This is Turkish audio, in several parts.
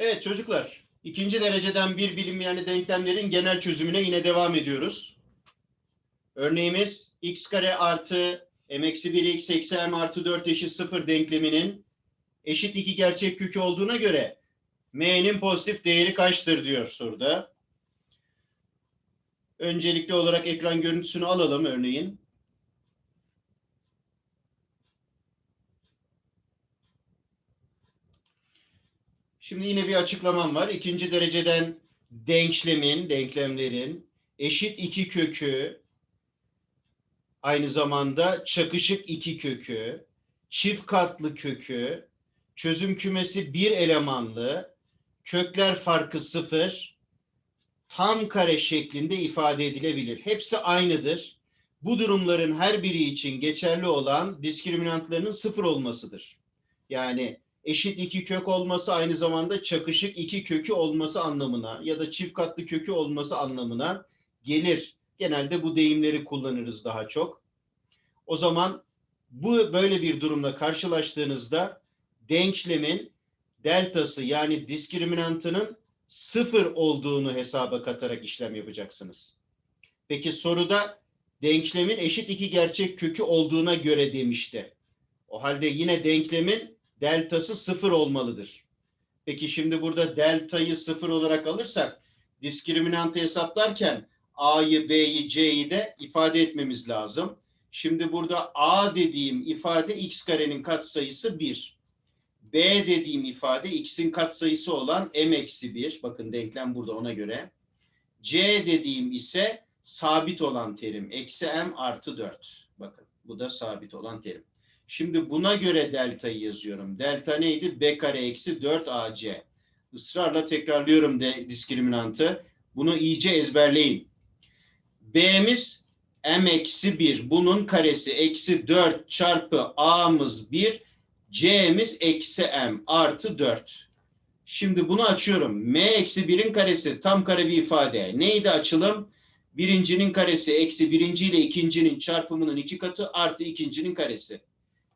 Evet çocuklar, ikinci dereceden bir bilinmeyen denklemlerin genel çözümüne yine devam ediyoruz. Örneğimiz x kare artı m eksi 1 x eksi m artı 4 eşit 0 denkleminin eşit iki gerçek kökü olduğuna göre m'nin pozitif değeri kaçtır diyor soruda. Öncelikli olarak ekran görüntüsünü alalım örneğin. Şimdi yine bir açıklamam var. İkinci dereceden denklemin, denklemlerin eşit iki kökü, aynı zamanda çakışık iki kökü, çift katlı kökü, çözüm kümesi bir elemanlı, kökler farkı sıfır, tam kare şeklinde ifade edilebilir. Hepsi aynıdır. Bu durumların her biri için geçerli olan diskriminantlarının sıfır olmasıdır. Yani eşit iki kök olması aynı zamanda çakışık iki kökü olması anlamına ya da çift katlı kökü olması anlamına gelir. Genelde bu deyimleri kullanırız daha çok. O zaman bu böyle bir durumla karşılaştığınızda denklemin deltası yani diskriminantının sıfır olduğunu hesaba katarak işlem yapacaksınız. Peki soruda denklemin eşit iki gerçek kökü olduğuna göre demişti. O halde yine denklemin deltası sıfır olmalıdır. Peki şimdi burada deltayı sıfır olarak alırsak diskriminantı hesaplarken A'yı, B'yi, C'yi de ifade etmemiz lazım. Şimdi burada A dediğim ifade x karenin katsayısı 1. B dediğim ifade x'in katsayısı olan m eksi 1. Bakın denklem burada ona göre. C dediğim ise sabit olan terim. Eksi m artı 4. Bakın bu da sabit olan terim. Şimdi buna göre deltayı yazıyorum. Delta neydi? B kare eksi 4 AC. Israrla tekrarlıyorum de diskriminantı. Bunu iyice ezberleyin. B'miz m eksi 1. Bunun karesi eksi 4 çarpı a'mız 1. C'miz eksi m artı 4. Şimdi bunu açıyorum. M eksi 1'in karesi tam kare bir ifade. Neydi açılım? Birincinin karesi eksi birinci ile ikincinin çarpımının iki katı artı ikincinin karesi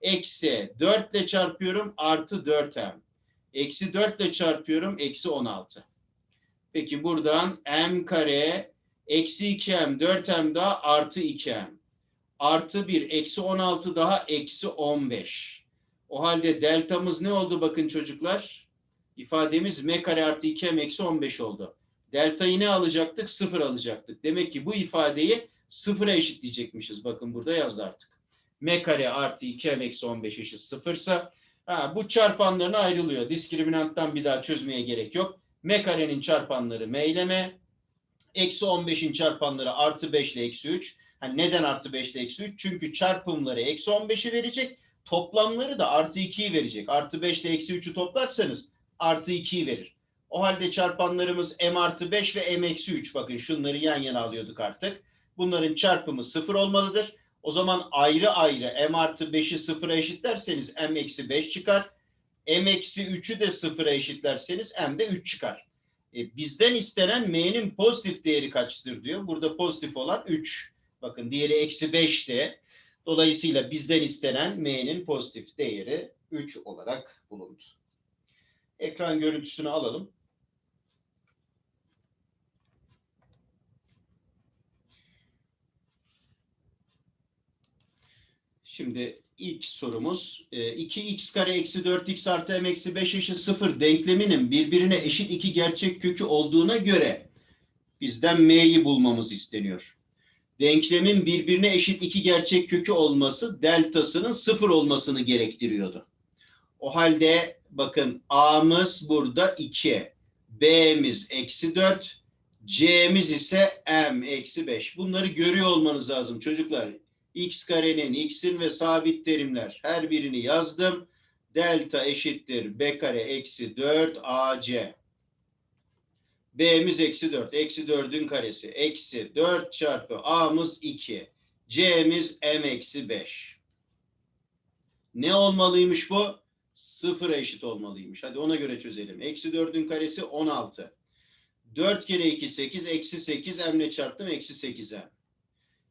eksi 4 ile çarpıyorum artı 4m. Eksi 4 ile çarpıyorum eksi 16. Peki buradan m kare eksi 2m 4m daha artı 2m. Artı 1 eksi 16 daha eksi 15. O halde deltamız ne oldu bakın çocuklar? İfademiz m kare artı 2m eksi 15 oldu. Deltayı ne alacaktık? Sıfır alacaktık. Demek ki bu ifadeyi sıfıra eşitleyecekmişiz. Bakın burada yazdı artık m kare artı 2m eksi 15 eşit sıfırsa ha, bu çarpanlarına ayrılıyor. Diskriminanttan bir daha çözmeye gerek yok. m karenin çarpanları m ile m. Eksi 15'in çarpanları artı 5 ile eksi 3. Yani neden artı 5 ile eksi 3? Çünkü çarpımları eksi 15'i verecek. Toplamları da artı 2'yi verecek. Artı 5 ile eksi 3'ü toplarsanız artı 2'yi verir. O halde çarpanlarımız m artı 5 ve m eksi 3. Bakın şunları yan yana alıyorduk artık. Bunların çarpımı sıfır olmalıdır. O zaman ayrı ayrı m artı 5'i sıfıra eşitlerseniz m eksi 5 çıkar. m eksi 3'ü de sıfıra eşitlerseniz m de 3 çıkar. E, bizden istenen m'nin pozitif değeri kaçtır diyor. Burada pozitif olan 3. Bakın diğeri eksi 5'te. Dolayısıyla bizden istenen m'nin pozitif değeri 3 olarak bulundu. Ekran görüntüsünü alalım. Şimdi ilk sorumuz 2x kare eksi 4x artı m eksi 5 eşit 0 denkleminin birbirine eşit iki gerçek kökü olduğuna göre bizden m'yi bulmamız isteniyor. Denklemin birbirine eşit iki gerçek kökü olması deltasının sıfır olmasını gerektiriyordu. O halde bakın a'mız burada 2, b'miz eksi 4, c'miz ise m eksi 5. Bunları görüyor olmanız lazım çocuklar x karenin x'in ve sabit terimler her birini yazdım. Delta eşittir b kare eksi 4 ac. b'miz eksi 4. Eksi 4'ün karesi. Eksi 4 çarpı a'mız 2. c'miz m eksi 5. Ne olmalıymış bu? Sıfıra eşit olmalıymış. Hadi ona göre çözelim. Eksi 4'ün karesi 16. 4 kere 2 8. Eksi 8 m'le çarptım. Eksi 8m.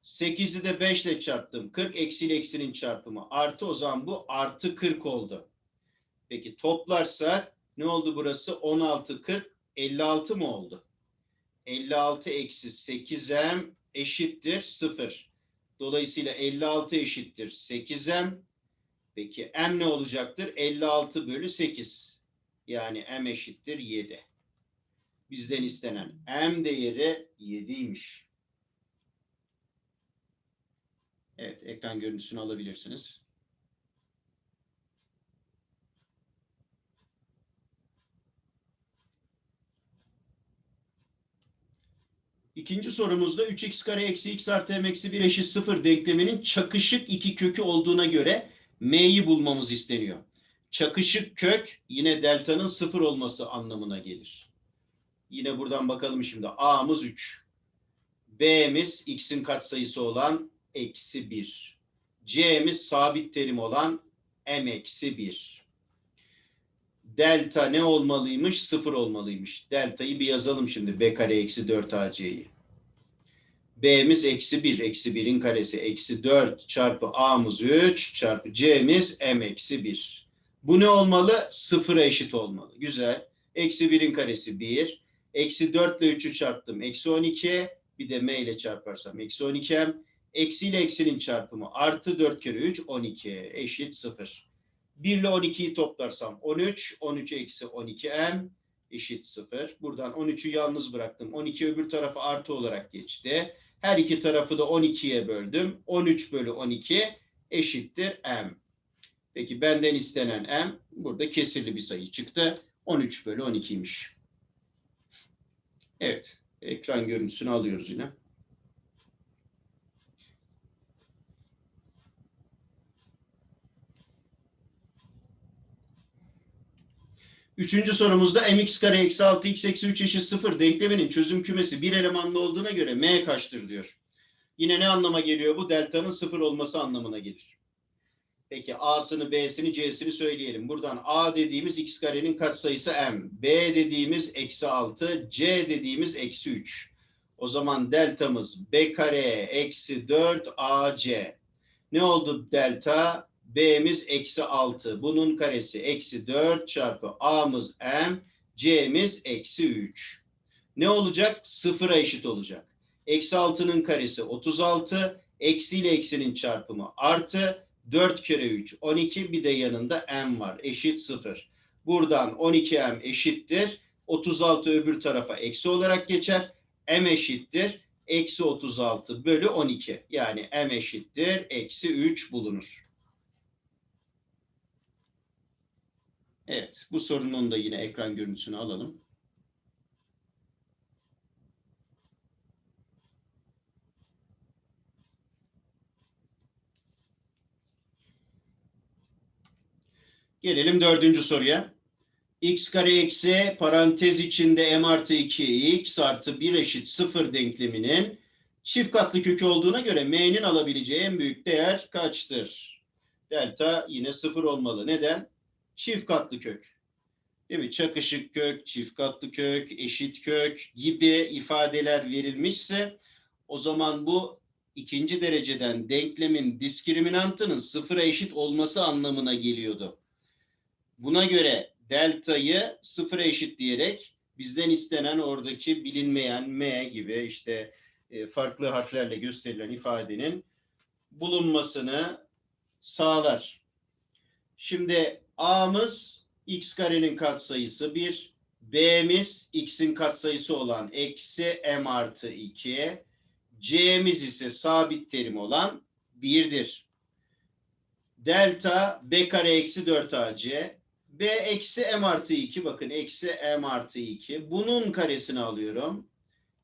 8'i de 5 ile çarptım. 40 eksi ile eksinin çarpımı. Artı o zaman bu artı 40 oldu. Peki toplarsak Ne oldu burası? 16, 40, 56 mı oldu? 56 eksi 8m eşittir 0. Dolayısıyla 56 eşittir 8m. Peki m ne olacaktır? 56 bölü 8. Yani m eşittir 7. Bizden istenen m değeri 7'ymiş. Evet, ekran görüntüsünü alabilirsiniz. İkinci sorumuzda 3x kare eksi x artı m eksi 1 eşit 0 denkleminin çakışık iki kökü olduğuna göre m'yi bulmamız isteniyor. Çakışık kök yine delta'nın 0 olması anlamına gelir. Yine buradan bakalım şimdi. a'mız 3. b'miz x'in katsayısı olan eksi 1. c'miz sabit terim olan m eksi 1. Delta ne olmalıymış? 0 olmalıymış. Delta'yı bir yazalım şimdi. b kare eksi 4 ac'yi. B'miz eksi 1. Eksi 1'in karesi. Eksi 4 çarpı A'mız 3 çarpı C'miz M eksi 1. Bu ne olmalı? Sıfıra eşit olmalı. Güzel. Eksi 1'in karesi 1. Eksi 4 ile 3'ü çarptım. Eksi 12. Bir de M ile çarparsam eksi 12M. Eksi ile eksinin çarpımı artı 4 kere 3 12 eşit 0. 1 ile 12'yi toplarsam 13. 13 eksi 12M eşit 0. Buradan 13'ü yalnız bıraktım. 12 öbür tarafa artı olarak geçti. Her iki tarafı da 12'ye böldüm. 13 bölü 12 eşittir m. Peki benden istenen m burada kesirli bir sayı çıktı. 13 bölü 12'ymiş. Evet. Ekran görüntüsünü alıyoruz yine. Üçüncü sorumuzda mx kare eksi 6 x eksi 3 eşit 0 denkleminin çözüm kümesi bir elemanlı olduğuna göre m kaçtır diyor. Yine ne anlama geliyor bu? Delta'nın 0 olması anlamına gelir. Peki a'sını, b'sini, c'sini söyleyelim. Buradan a dediğimiz x karenin katsayısı m. b dediğimiz eksi 6, c dediğimiz eksi 3. O zaman deltamız b kare eksi 4 ac. Ne oldu delta? B'miz eksi 6. Bunun karesi eksi 4 çarpı A'mız M. C'miz eksi 3. Ne olacak? Sıfıra eşit olacak. Eksi 6'nın karesi 36. Eksi ile eksinin çarpımı artı. 4 kere 3 12 bir de yanında M var. Eşit 0. Buradan 12M eşittir. 36 öbür tarafa eksi olarak geçer. M eşittir. Eksi 36 bölü 12. Yani M eşittir. Eksi 3 bulunur. Evet, bu sorunun da yine ekran görüntüsünü alalım. Gelelim dördüncü soruya. x kare eksi parantez içinde m artı 2 x artı 1 eşit 0 denkleminin çift katlı kökü olduğuna göre m'nin alabileceği en büyük değer kaçtır? Delta yine 0 olmalı. Neden? Çift katlı kök. Değil mi? Çakışık kök, çift katlı kök, eşit kök gibi ifadeler verilmişse o zaman bu ikinci dereceden denklemin diskriminantının sıfıra eşit olması anlamına geliyordu. Buna göre deltayı sıfıra eşit diyerek bizden istenen oradaki bilinmeyen m gibi işte e, farklı harflerle gösterilen ifadenin bulunmasını sağlar. Şimdi A'mız x karenin katsayısı 1. B'miz x'in katsayısı olan eksi m artı 2. C'miz ise sabit terim olan 1'dir. Delta b kare eksi 4 ac. B eksi m artı 2 bakın eksi m artı 2. Bunun karesini alıyorum.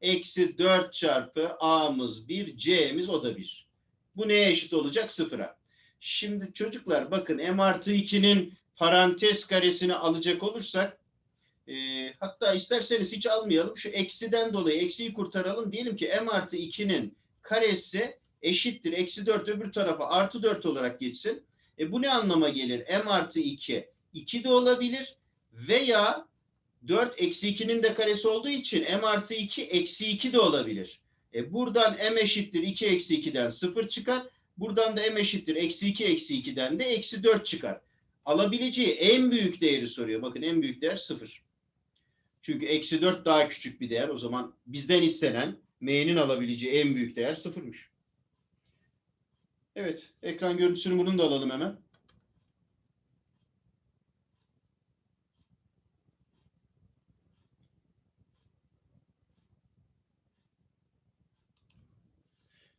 Eksi 4 çarpı a'mız 1 c'miz o da 1. Bu neye eşit olacak? Sıfıra. Şimdi çocuklar bakın m artı 2'nin parantez karesini alacak olursak e, hatta isterseniz hiç almayalım. Şu eksiden dolayı eksiyi kurtaralım. Diyelim ki m artı 2'nin karesi eşittir. Eksi 4 öbür tarafa artı 4 olarak geçsin. E, bu ne anlama gelir? m artı 2 2 de olabilir veya 4 eksi 2'nin de karesi olduğu için m artı 2 eksi 2 de olabilir. E, buradan m eşittir 2 eksi 2'den 0 çıkar. Buradan da m eşittir eksi 2 eksi 2'den de eksi 4 çıkar. alabileceği en büyük değeri soruyor. Bakın en büyük değer 0. Çünkü eksi 4 daha küçük bir değer. O zaman bizden istenen m'nin alabileceği en büyük değer 0'mış. Evet. Ekran görüntüsünü bunun da alalım hemen.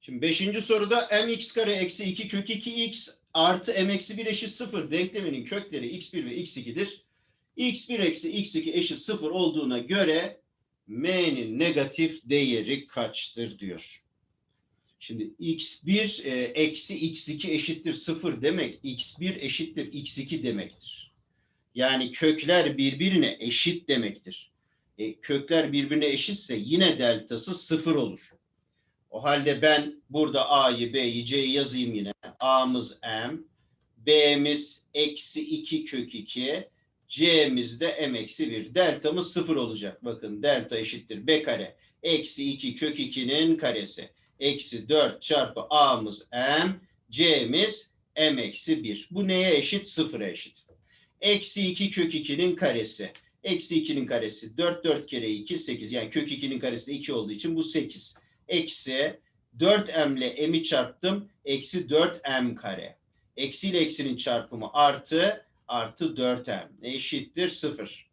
Şimdi beşinci soruda mx kare eksi 2 kök 2x artı m eksi 1 eşit 0 denkleminin kökleri x1 ve x2'dir. x1 eksi x2 eşit 0 olduğuna göre m'nin negatif değeri kaçtır diyor. Şimdi x1 e, eksi x2 eşittir 0 demek x1 eşittir x2 demektir. Yani kökler birbirine eşit demektir. E, kökler birbirine eşitse yine deltası 0 olur. O halde ben burada A'yı, B'yi, C'yi yazayım yine. A'mız M, B'miz eksi 2 kök 2, C'miz de M eksi 1. Deltamız 0 olacak. Bakın delta eşittir B kare. Eksi 2 kök 2'nin karesi. Eksi 4 çarpı A'mız M, C'miz M eksi 1. Bu neye eşit? Sıfıra eşit. Eksi 2 kök 2'nin karesi. Eksi 2'nin karesi 4, 4 kere 2, 8. Yani kök 2'nin karesi de 2 olduğu için bu 8 eksi 4m ile m'i çarptım. Eksi 4m kare. Eksi ile eksinin çarpımı artı artı 4m eşittir 0.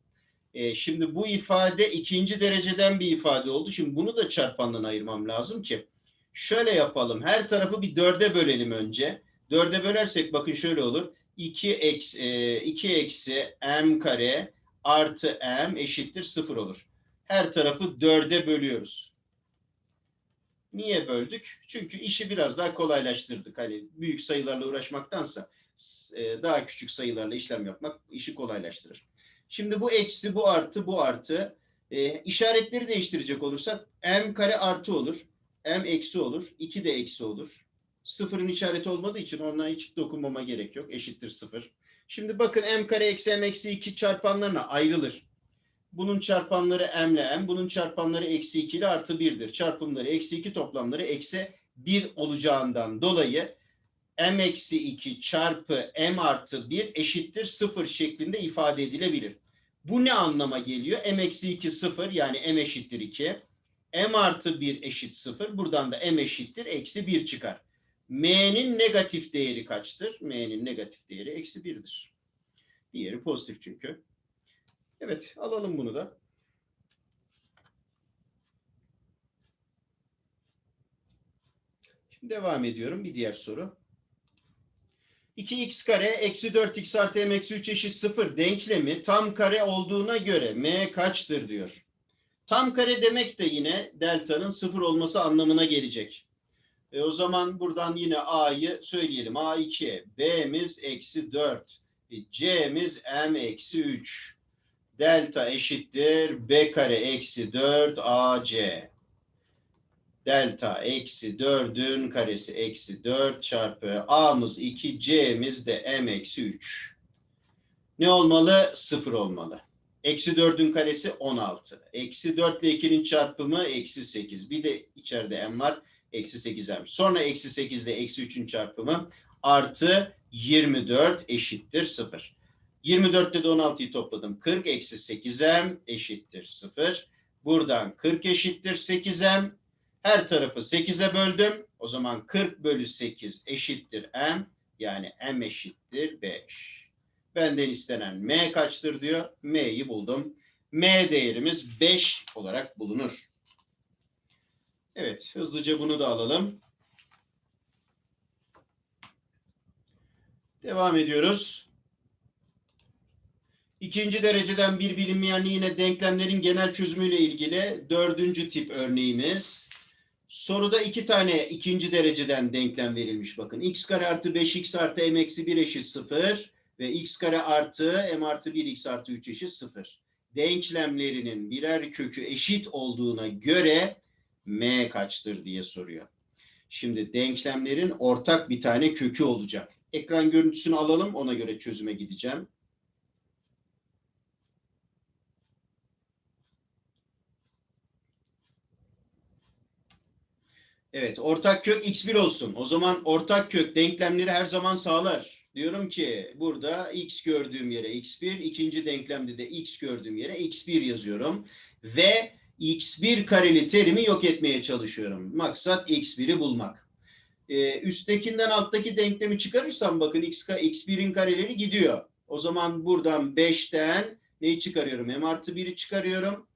E, şimdi bu ifade ikinci dereceden bir ifade oldu. Şimdi bunu da çarpandan ayırmam lazım ki. Şöyle yapalım. Her tarafı bir dörde bölelim önce. Dörde bölersek bakın şöyle olur. 2 eksi, e, 2 eksi m kare artı m eşittir 0 olur. Her tarafı dörde bölüyoruz. Niye böldük? Çünkü işi biraz daha kolaylaştırdık. Hani büyük sayılarla uğraşmaktansa e, daha küçük sayılarla işlem yapmak işi kolaylaştırır. Şimdi bu eksi, bu artı, bu artı. E, işaretleri değiştirecek olursak m kare artı olur. m eksi olur. 2 de eksi olur. Sıfırın işareti olmadığı için ondan hiç dokunmama gerek yok. Eşittir sıfır. Şimdi bakın m kare eksi m eksi 2 çarpanlarına ayrılır. Bunun çarpanları m ile m, bunun çarpanları eksi 2 ile artı 1'dir. Çarpımları eksi 2 toplamları eksi 1 olacağından dolayı m eksi 2 çarpı m artı 1 eşittir 0 şeklinde ifade edilebilir. Bu ne anlama geliyor? m eksi 2 0 yani m eşittir 2. m artı 1 eşit 0. Buradan da m eşittir eksi 1 çıkar. m'nin negatif değeri kaçtır? m'nin negatif değeri eksi 1'dir. Diğeri pozitif çünkü. Evet, alalım bunu da. Şimdi devam ediyorum. Bir diğer soru. 2x kare eksi 4x artı m eksi 3 eşit 0 denklemi tam kare olduğuna göre m kaçtır diyor. Tam kare demek de yine delta'nın 0 olması anlamına gelecek. E o zaman buradan yine a'yı söyleyelim. a2, b'miz eksi 4, e, c'miz m eksi 3 delta eşittir b kare eksi 4 ac. Delta eksi 4'ün karesi eksi 4 çarpı a'mız 2 c'miz de m eksi 3. Ne olmalı? 0 olmalı. Eksi 4'ün karesi 16. Eksi 4 ile 2'nin çarpımı eksi 8. Bir de içeride m var. Eksi 8 m. Sonra eksi 8 ile eksi 3'ün çarpımı artı 24 eşittir 0. 24'te de 16'yı topladım. 40 eksi 8m eşittir 0. Buradan 40 eşittir 8m. Her tarafı 8'e böldüm. O zaman 40 bölü 8 eşittir m. Yani m eşittir 5. Benden istenen m kaçtır diyor. m'yi buldum. m değerimiz 5 olarak bulunur. Evet hızlıca bunu da alalım. Devam ediyoruz. İkinci dereceden bir bilinmeyen yine denklemlerin genel çözümüyle ilgili dördüncü tip örneğimiz. Soruda iki tane ikinci dereceden denklem verilmiş. Bakın x kare artı 5x artı m eksi 1 eşit 0 ve x kare artı m artı 1 x artı 3 eşit 0. Denklemlerinin birer kökü eşit olduğuna göre m kaçtır diye soruyor. Şimdi denklemlerin ortak bir tane kökü olacak. Ekran görüntüsünü alalım ona göre çözüme gideceğim. Evet, ortak kök x1 olsun. O zaman ortak kök denklemleri her zaman sağlar. Diyorum ki burada x gördüğüm yere x1, ikinci denklemde de x gördüğüm yere x1 yazıyorum. Ve x1 kareli terimi yok etmeye çalışıyorum. Maksat x1'i bulmak. Ee, üsttekinden alttaki denklemi çıkarırsam bakın x, x1'in kareleri gidiyor. O zaman buradan 5'ten neyi çıkarıyorum? m artı 1'i çıkarıyorum.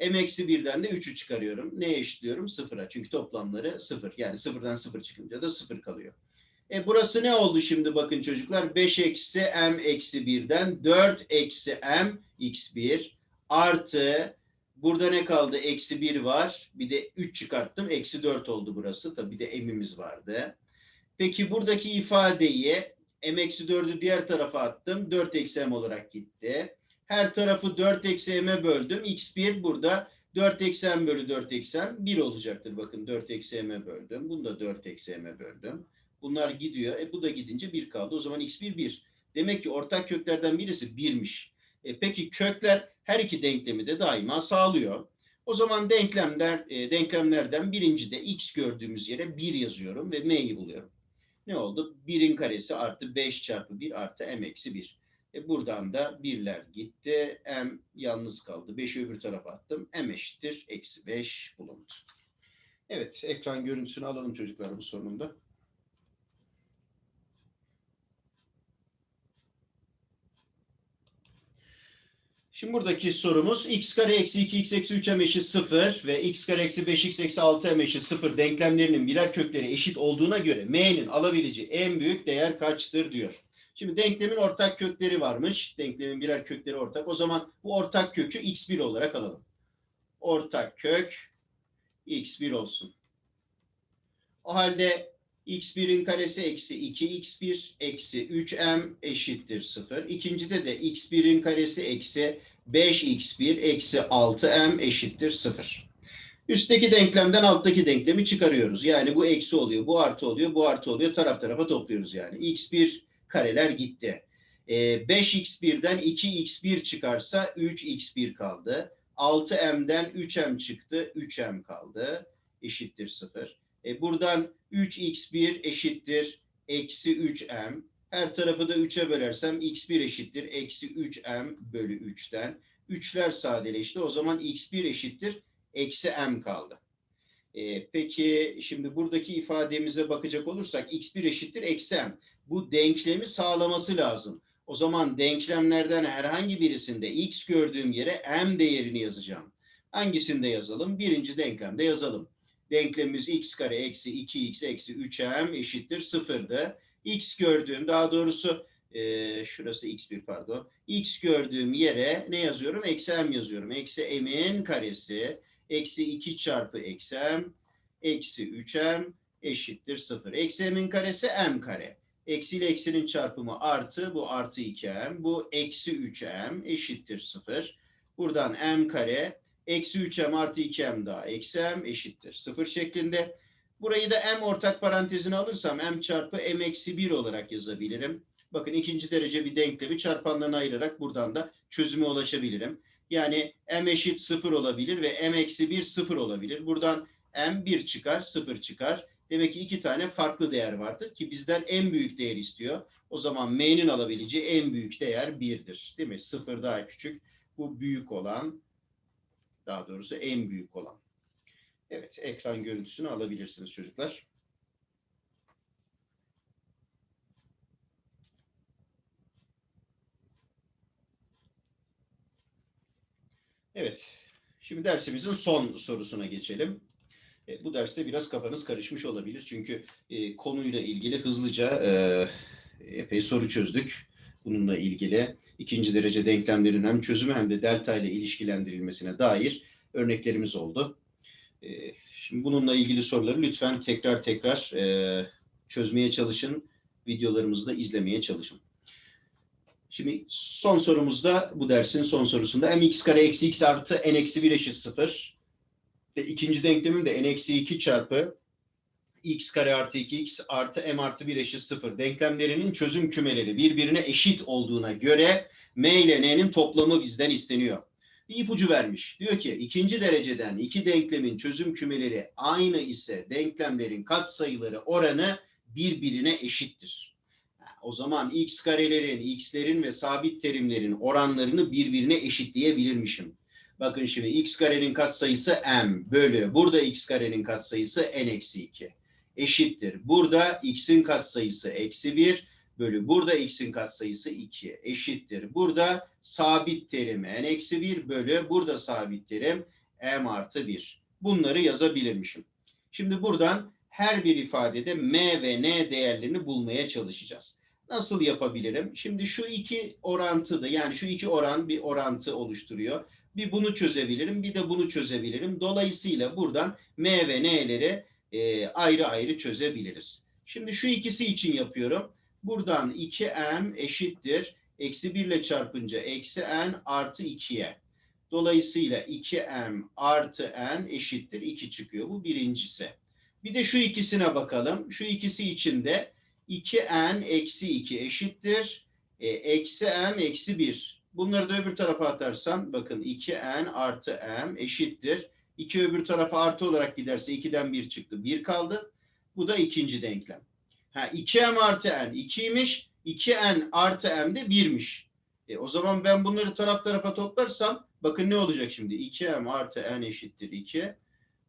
M eksi 1'den de 3'ü çıkarıyorum. Neye eşitliyorum? Sıfıra. Çünkü toplamları sıfır. Yani sıfırdan sıfır çıkınca da sıfır kalıyor. E burası ne oldu şimdi bakın çocuklar? 5 eksi m eksi 1'den 4 eksi m x1 artı burada ne kaldı? Eksi 1 var. Bir de 3 çıkarttım. Eksi 4 oldu burası. Tabii bir de m'imiz vardı. Peki buradaki ifadeyi m eksi 4'ü diğer tarafa attım. 4 eksi m olarak gitti. Her tarafı 4 eksi m'e böldüm. x1 burada 4 eksi m bölü 4 eksi m 1 olacaktır. Bakın 4 eksi m'e böldüm. Bunu da 4 eksi m'e böldüm. Bunlar gidiyor. E bu da gidince 1 kaldı. O zaman x1 1. Demek ki ortak köklerden birisi 1'miş. E peki kökler her iki denklemi de daima sağlıyor. O zaman denklemler e, denklemlerden birinci de x gördüğümüz yere 1 yazıyorum ve m'yi buluyorum. Ne oldu? 1'in karesi artı 5 çarpı 1 artı m eksi 1. E buradan da birler gitti. M yalnız kaldı. 5'i öbür tarafa attım. M eşittir. Eksi 5 bulundu. Evet. Ekran görüntüsünü alalım çocuklar bu sorununda. Şimdi buradaki sorumuz x kare eksi 2x eksi 3m eşit 0 ve x kare eksi 5x eksi 6m eşit 0 denklemlerinin birer kökleri eşit olduğuna göre m'nin alabileceği en büyük değer kaçtır diyor. Şimdi denklemin ortak kökleri varmış. Denklemin birer kökleri ortak. O zaman bu ortak kökü x1 olarak alalım. Ortak kök x1 olsun. O halde x1'in karesi eksi 2x1 eksi 3m eşittir 0. İkincide de x1'in karesi eksi 5x1 eksi 6m eşittir 0. Üstteki denklemden alttaki denklemi çıkarıyoruz. Yani bu eksi oluyor, bu artı oluyor, bu artı oluyor. Taraf tarafa topluyoruz yani. x1 kareler gitti. Ee, 5x1'den 2x1 çıkarsa 3x1 kaldı. 6m'den 3m çıktı, 3m kaldı. Eşittir 0. E, buradan 3x1 eşittir eksi 3m. Her tarafı da 3'e bölersem x1 eşittir eksi 3m bölü 3'ten. 3'ler sadeleşti. O zaman x1 eşittir eksi m kaldı. E, peki şimdi buradaki ifademize bakacak olursak x1 eşittir eksi m. Bu denklemi sağlaması lazım. O zaman denklemlerden herhangi birisinde x gördüğüm yere m değerini yazacağım. Hangisinde yazalım? Birinci denklemde yazalım denklemimiz x kare eksi 2x eksi 3m eşittir sıfırdı. x gördüğüm daha doğrusu e, şurası x1 pardon. x gördüğüm yere ne yazıyorum? Eksi m yazıyorum. Eksi m'in karesi eksi 2 çarpı eksi m eksi 3m eşittir 0. Eksi m'in karesi m kare. Eksi ile eksinin çarpımı artı bu artı 2m bu eksi 3m eşittir 0. Buradan m kare Eksi 3m artı 2m daha eksi m eşittir. Sıfır şeklinde. Burayı da m ortak parantezine alırsam m çarpı m eksi 1 olarak yazabilirim. Bakın ikinci derece bir denklemi çarpanlarına ayırarak buradan da çözüme ulaşabilirim. Yani m eşit 0 olabilir ve m eksi 1 0 olabilir. Buradan m 1 çıkar 0 çıkar. Demek ki iki tane farklı değer vardır ki bizden en büyük değer istiyor. O zaman m'nin alabileceği en büyük değer 1'dir. Değil mi? 0 daha küçük. Bu büyük olan daha doğrusu en büyük olan. Evet, ekran görüntüsünü alabilirsiniz çocuklar. Evet, şimdi dersimizin son sorusuna geçelim. E, bu derste biraz kafanız karışmış olabilir. Çünkü e, konuyla ilgili hızlıca e, epey soru çözdük. Bununla ilgili ikinci derece denklemlerin hem çözümü hem de delta ile ilişkilendirilmesine dair örneklerimiz oldu. E, şimdi bununla ilgili soruları lütfen tekrar tekrar e, çözmeye çalışın. Videolarımızı da izlemeye çalışın. Şimdi son sorumuzda bu dersin son sorusunda mx kare eksi x artı n eksi 1 eşit 0 ve ikinci denklemim de n eksi 2 çarpı x kare artı 2x artı m artı 1 eşit 0 denklemlerinin çözüm kümeleri birbirine eşit olduğuna göre m ile n'nin toplamı bizden isteniyor. Bir ipucu vermiş. Diyor ki ikinci dereceden iki denklemin çözüm kümeleri aynı ise denklemlerin katsayıları oranı birbirine eşittir. o zaman x karelerin, x'lerin ve sabit terimlerin oranlarını birbirine eşitleyebilirmişim. Bakın şimdi x karenin katsayısı m bölü burada x karenin katsayısı n eksi 2 eşittir. Burada x'in katsayısı eksi 1 bölü burada x'in katsayısı 2 eşittir. Burada sabit terim n eksi 1 bölü burada sabit terim m artı 1. Bunları yazabilirmişim. Şimdi buradan her bir ifadede m ve n değerlerini bulmaya çalışacağız. Nasıl yapabilirim? Şimdi şu iki orantı da yani şu iki oran bir orantı oluşturuyor. Bir bunu çözebilirim, bir de bunu çözebilirim. Dolayısıyla buradan m ve n'leri e, ayrı ayrı çözebiliriz. Şimdi şu ikisi için yapıyorum. Buradan 2m eşittir. Eksi 1 ile çarpınca eksi n artı 2'ye. Dolayısıyla 2m artı n eşittir 2 çıkıyor. Bu birincisi. Bir de şu ikisine bakalım. Şu ikisi için de 2n eksi 2 eşittir. E, eksi m eksi 1. Bunları da öbür tarafa atarsam bakın 2n artı m eşittir. 2 öbür tarafa artı olarak giderse 2'den 1 çıktı. 1 kaldı. Bu da ikinci denklem. Ha 2m artı n 2'ymiş. 2n artı m de 1'miş. E, o zaman ben bunları taraf tarafa toplarsam bakın ne olacak şimdi? 2m artı n eşittir 2.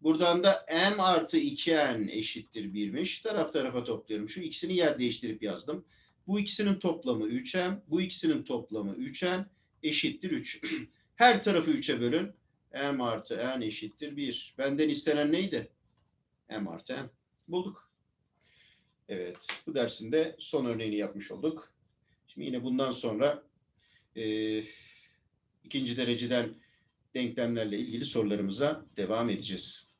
Buradan da m artı 2n eşittir 1'miş. Taraf tarafa topluyorum. Şu ikisini yer değiştirip yazdım. Bu ikisinin toplamı 3m. Bu ikisinin toplamı 3n eşittir 3. Her tarafı 3'e bölün. m artı n eşittir 1. Benden istenen neydi? m artı n. Bulduk. Evet. Bu dersinde son örneğini yapmış olduk. Şimdi yine bundan sonra e, ikinci dereceden denklemlerle ilgili sorularımıza devam edeceğiz.